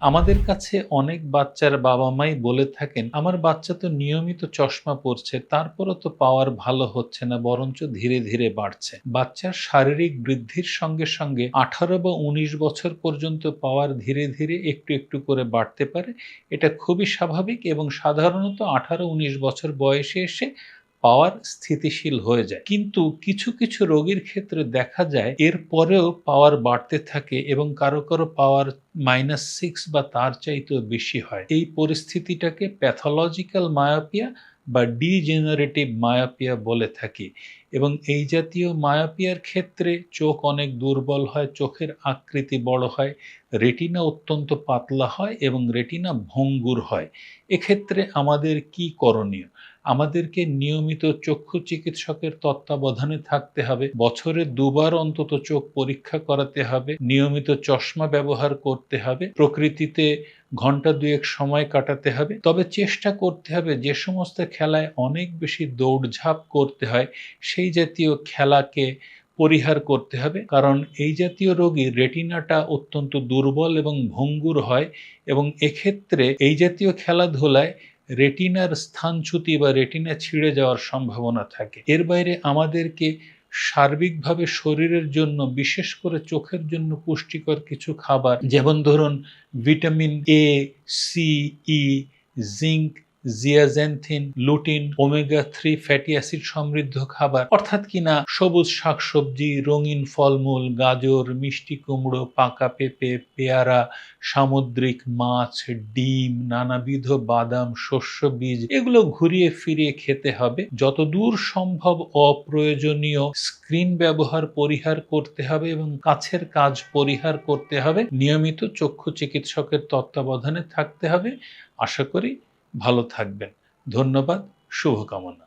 আমাদের কাছে অনেক বাচ্চার বাবা মাই বলে থাকেন, আমার বাচ্চা তো নিয়মিত চশমা পরছে, তারপরও তো পাওয়ার ভালো হচ্ছে না, বরঞ্চ ধীরে ধীরে বাড়ছে। বাচ্চার শারীরিক বৃদ্ধির সঙ্গে সঙ্গে আঠারো বা উনিশ বছর পর্যন্ত পাওয়ার ধীরে ধীরে একটু একটু করে বাড়তে পারে। এটা খুবই স্বাভাবিক এবং সাধারণত আঠারো, উনিশ বছর বয়সে এসে পাওয়ার স্থিতিশীল হয়ে যায়। কিন্তু কিছু কিছু রোগীর ক্ষেত্রে দেখা যায় এর পরেও পাওয়ার বাড়তে থাকে এবং কারও কারও পাওয়ার মাইনাস সিক্স বা তার চাইতেও বেশি হয়। এই পরিস্থিতিটাকে প্যাথোলজিক্যাল মায়োপিয়া বা ডিজেনারেটিভ মায়োপিয়া বলে থাকি এবং এই জাতীয় মায়োপিয়ার ক্ষেত্রে চোখ অনেক দুর্বল হয়, চোখের আকৃতি বড় হয় রেটিনা অত্যন্ত পাতলা হয় এবং রেটিনা ভঙ্গুর হয়। এক্ষেত্রে আমাদের কি করণীয়? আমাদেরকে নিয়মিত চক্ষু চিকিৎসকের তত্ত্বাবধানে থাকতে হবে। বছরে দুবার অন্তত চোখ পরীক্ষা করাতে হবে। নিয়মিত চশমা ব্যবহার করতে হবে। প্রকৃতিতে ঘণ্টা দুয়েক সময় কাটাতে হবে। তবে চেষ্টা করতে হবে যে সমস্ত খেলায় অনেক বেশি দৌড়ঝাঁপ করতে হয়, সেই জাতীয় খেলাকে পরিহার করতে হবে। কারণ এই জাতীয় রোগী রেটিনাটা অত্যন্ত দুর্বল এবং ভঙ্গুর হয় এবং এক্ষেত্রে এই জাতীয় খেলাধুলায় রেটিনার স্থানচ্যুতি বা রেটিনা ছিঁড়ে যাওয়ার সম্ভাবনা থাকে। এর বাইরে আমাদেরকে সার্বিকভাবে শরীরের জন্য, বিশেষ করে চোখের জন্য পুষ্টিকর কিছু খাবার, যেমন ধরুন vitamin A C E zinc zeaxanthin, lutein, omega three fatty acid সমৃদ্ধ খাবার। অর্থাৎ কিনা সবুজ শাকসবজি, রঙিন ফলমূল, গাজর, মিষ্টি কুমড়ো, পাকা পেঁপে, পেয়ারা, সামুদ্রিক মাছ, ডিম, নানাবিধ বাদাম, শস্য বীজ, এগুলো ঘুরিয়ে ফিরিয়ে খেতে হবে। যতদূর সম্ভব অপ্রয়োজনীয় স্ক্রিন ব্যবহার পরিহার করতে হবে এবং কাছের কাজ পরিহার করতে হবে। নিয়মিত চক্ষু চিকিৎসকের তত্ত্বাবধানে থাকতে হবে। আশা করি ভালো থাকবেন। ধন্যবাদ শুভকামনা।